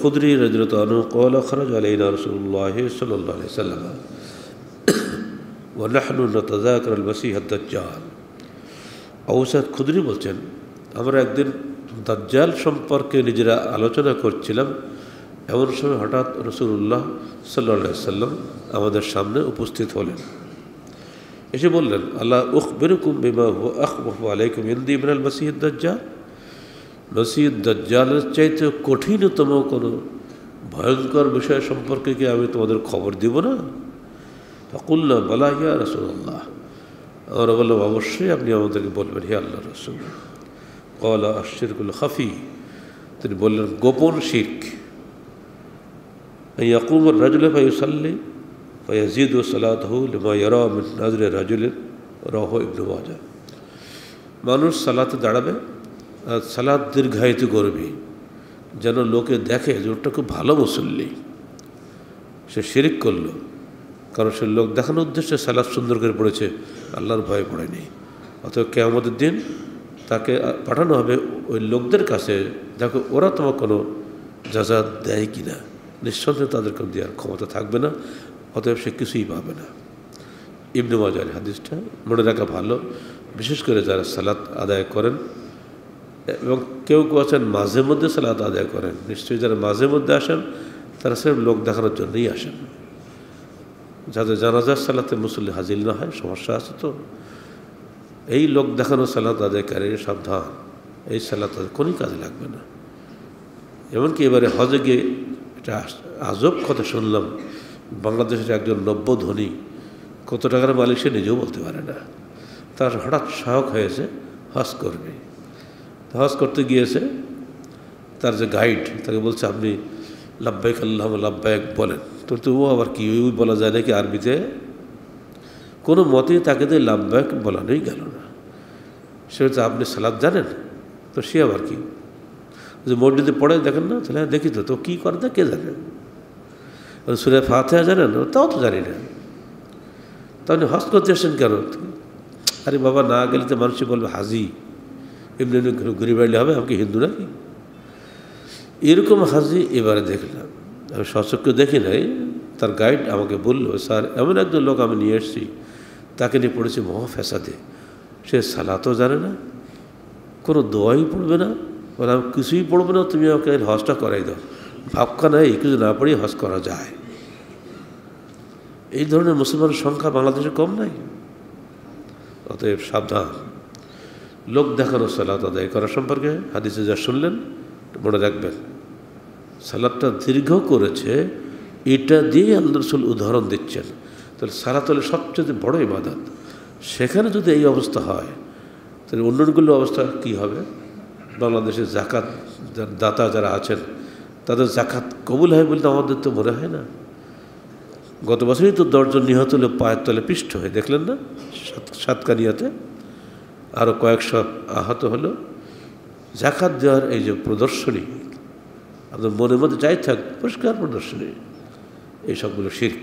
الخدري رضي الله عنه قال خرج علينا رسول الله صلى الله عليه وسلم ونحن نتذاكر المسيح الدجال ঔসাদ খুদরি বলছেন আমরা একদিন দাজ্জাল সম্পর্কে নিজেরা আলোচনা করছিলাম এমন সময় হঠাৎ রসুল্লাহ সাল্লা সাল্লাম আমাদের সামনে উপস্থিত হলেন এসে বললেন আল্লাহ উখ বেরুকুম বিমা হু আখ বহু আলাইকুম ইন্দি ইমরাল মসিদ দাজ্জাল মসিদ দাজ্জালের চাইতে কঠিনতম কোনো ভয়ঙ্কর বিষয় সম্পর্কে কি আমি তোমাদের খবর দিব না? ফকুল্লা, বলা, ইয়া রসুল্লাহ আমরা বললাম, অবশ্যই আপনি আমাদেরকে বলবেন, হে আল্লাহ রসুল। কলা আশিরকুল হাফি তিনি বললেন, গোপন শিখ ইয়াকুম রাজুলে ফাইসাল্লি ফয়াজিদ ও সালাদহু লিমা ইয়ারা মিন নাজরে রাজুলের রহ ইবনু মাজা। মানুষ সালাতে দাঁড়াবে সালাদ দীর্ঘায়িত করবে, যেন লোকে দেখে যে ওটা খুব ভালো মুসল্লি। সে শিরিক করল, কারণ সে লোক দেখানোর উদ্দেশ্যে সালাদ সুন্দর করে পড়েছে, আল্লাহর ভয়ে পড়েনি। অথবা কেয়ামতের দিন তাকে পাঠানো হবে ওই লোকদের কাছে, দেখো ওরা তোমার কোনো যাজা দেয় কি না নিঃসন্দেহে তাদের কোনো দেওয়ার ক্ষমতা থাকবে না, অতএব সে কিছুই পাবে না। ইবনে মাজার হাদিসটা মনে রাখা ভালো, বিশেষ করে যারা সালাত আদায় করেন এবং কেউ কেউ আছেন মাঝে মধ্যে সালাত আদায় করেন। নিশ্চয়ই যারা মাঝে মধ্যে আসেন, তারা সে লোক দেখানোর জন্যই আসেন। যাদের জানাজার সালাতে মুসল্লি হাজির না হয়, সমস্যা আছে তো। এই লোক দেখানো সালাত আদায়কারী সাবধান। এই সালাত কোনই কাজে লাগবে না। এমনকি এবারে হজে গিয়ে এটা আজব কথা শুনলাম, বাংলাদেশের একজন নব্য ধনী কত টাকার মালিক সে নিজেও বলতে পারে না। তার হঠাৎ সাহক হয়েছে, হজ করবে। হজ করতে গিয়েছে, তার যে গাইড তাকে বলছে, আপনি লাভবাইক আল্লাহ লাভবাইক বলেন। তো তো ও আবার কি, ওই বলা যায় নাকি আরবিতে? কোনো মতেই তাকে দিয়ে লাভবাইক বলানোই গেল না। সে হচ্ছে আপনি সালাদ জানেন? তো সে আবার কি, যে মসজিদে পড়ে দেখেন না? তাহলে দেখি তো তো কী করে কে জানেন সুরে ফাতেহা জানেন? তাও তো জানি না। তাহলে হজ করতে এসেছেন কেন? আরে বাবা, না গেলে তো মানুষই বলবে, হাজি। এমনি এমনি ঘুরে বেড়ালে হবে, আমাকে হিন্দু নাকি এরকম হাজি এবারে দেখলাম। আমি সচক্ষে দেখি নাই, তার গাইড আমাকে বলল, স্যার, এমন একজন লোক আমি নিয়ে এসেছি, তাকে নিয়ে পড়েছি মহা ফেসাদে সে সালাতও জানে না, কোনো দোয়াই পড়বে না। বলে কিছুই পড়বে না, তুমি আমাকে হজটা করাই দাও। ভাবকা নাই কিছু না পড়েই হজ করা যায়। এই ধরনের মুসলমানের সংখ্যা বাংলাদেশে কম নাই? অতএব সাবধান। লোক দেখানো সালাত আদায় করা সম্পর্কে হাদিসে যা শুনলেন, মনে রাখবেন। সালাদটা দীর্ঘ করেছে, এটা দিয়ে আল্লাহ রসুল উদাহরণ দিচ্ছেন। তাহলে সালাত হলে সবচেয়ে বড় ইবাদত। সেখানে যদি এই অবস্থা হয়, তাহলে অন্যগুলো অবস্থা কী হবে? বাংলাদেশের জাকাত দাতা যারা আছেন, তাদের জাকাত কবুল হয় বলতে আমাদের তো মনে হয় না। গত বছরই তো দশজন নিহত হলে পায়ের তলে পৃষ্ঠ হয়ে, দেখলেন না? সাতকানিয়াতে? আরও কয়েকশো আহত হলো। জাকাত দেওয়ার এই যে প্রদর্শনী, আপনার মনের মধ্যে যাই থাক, পরিষ্কার প্রদর্শনী, এই সবগুলো শির্ক